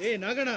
ఏ నాగనా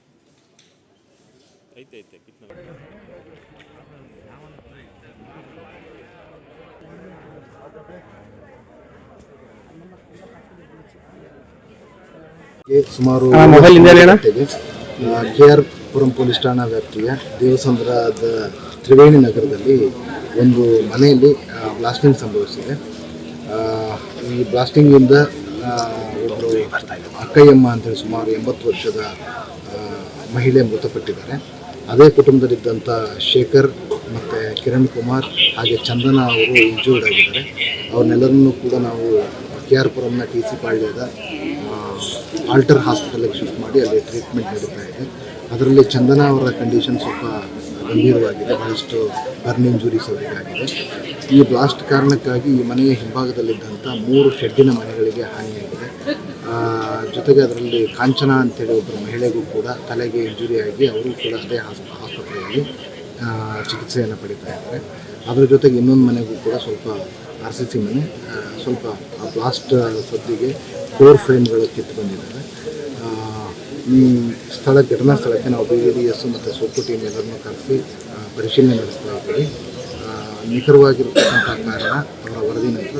ಐತೆ ಐತೆ ಸುಮಾರು ಕೆ ಆರ್ ಪುರಂ ಪೊಲೀಸ್ ಠಾಣಾ ವ್ಯಾಪ್ತಿಯ ದೇವಸಂದ್ರದ ತ್ರಿವೇಣಿ ನಗರದಲ್ಲಿ ಒಂದು ಮನೆಯಲ್ಲಿ ಬ್ಲಾಸ್ಟಿಂಗ್ ಸಂಭವಿಸಿದೆ. ಈ ಬ್ಲಾಸ್ಟಿಂಗಿಂದ ಒಬ್ಬರು ಅಕ್ಕಯ್ಯಮ್ಮ ಅಂತೇಳಿ ಸುಮಾರು ಎಂಬತ್ತು ವರ್ಷದ ಮಹಿಳೆ ಮೃತಪಟ್ಟಿದ್ದಾರೆ. ಅದೇ ಕುಟುಂಬದಲ್ಲಿದ್ದಂಥ ಶೇಖರ್ ಮತ್ತು ಕಿರಣ್ ಕುಮಾರ್ ಹಾಗೆ ಚಂದನ ಅವರು ಇಂಜೂರ್ಡ್ ಆಗಿದ್ದಾರೆ. ಅವ್ರನ್ನೆಲ್ಲರನ್ನೂ ಕೂಡ ನಾವು ಕೆ ಆರ್ ಪುರಂನ ಟಿ ಸಿ ಪಾಳ್ಯದ ಆಲ್ಟರ್ ಹಾಸ್ಪಿಟಲ್ಗೆ ಶಿಫ್ಟ್ ಮಾಡಿ ಅಲ್ಲಿ ಟ್ರೀಟ್ಮೆಂಟ್ ನಡೀತಾ ಇದೆ. ಅದರಲ್ಲಿ ಚಂದನ ಅವರ ಕಂಡೀಷನ್ ಸ್ವಲ್ಪ ಗಂಭೀರವಾಗಿದೆ. ಬಹಳಷ್ಟು ಬರ್ನ್ ಇಂಜುರೀಸ್ ಅವರಿಗೆ ಆಗಿದೆ. ಈ ಬ್ಲಾಸ್ಟ್ ಕಾರಣಕ್ಕಾಗಿ ಈ ಮನೆಯ ಹಿಂಭಾಗದಲ್ಲಿದ್ದಂಥ ಮೂರು ಶೆಡ್ಡಿನ ಮನೆಗಳಿಗೆ ಹಾನಿಯಾಗಿದೆ. ಜೊತೆಗೆ ಅದರಲ್ಲಿ ಕಾಂಚನ ಅಂತೇಳಿ ಒಬ್ಬರು ಮಹಿಳೆಗೂ ಕೂಡ ತಲೆಗೆ ಇಂಜುರಿ ಆಗಿ ಅವರು ಕೂಡ ಅದೇ ಆಸ್ಪ ಆಸ್ಪತ್ರೆಯಲ್ಲಿ ಚಿಕಿತ್ಸೆಯನ್ನು ಪಡಿತಾ ಇದ್ದಾರೆ. ಅದರ ಜೊತೆಗೆ ಇನ್ನೊಂದು ಮನೆಗೂ ಕೂಡ ಸ್ವಲ್ಪ ಆರ್ ಸಿ ಸಿ ಮನೆ ಸ್ವಲ್ಪ ಆ ಬ್ಲಾಸ್ಟ್ ಸದ್ದಿಗೆ ಡೋರ್ ಫ್ರೇಮ್ಗಳು ಕಿತ್ತು ಬಂದಿದ್ದಾವೆ. ಆ, ಈ ಸ್ಥಳ ಘಟನಾ ಸ್ಥಳಕ್ಕೆ ನಾವು ಬಿ ಡಿ ಎಸ್ ಮತ್ತು ಸೋಪು ಟೀಮ್ ಎಲ್ಲರನ್ನೂ ಕರೆಸಿ ಪರಿಶೀಲನೆ ನಡೆಸ್ತಾ ಇದ್ದೀವಿ. ನಿಖರವಾಗಿರತಕ್ಕಂಥ ಕಾರಣ ಅವರ ವರದಿ ನಂತರ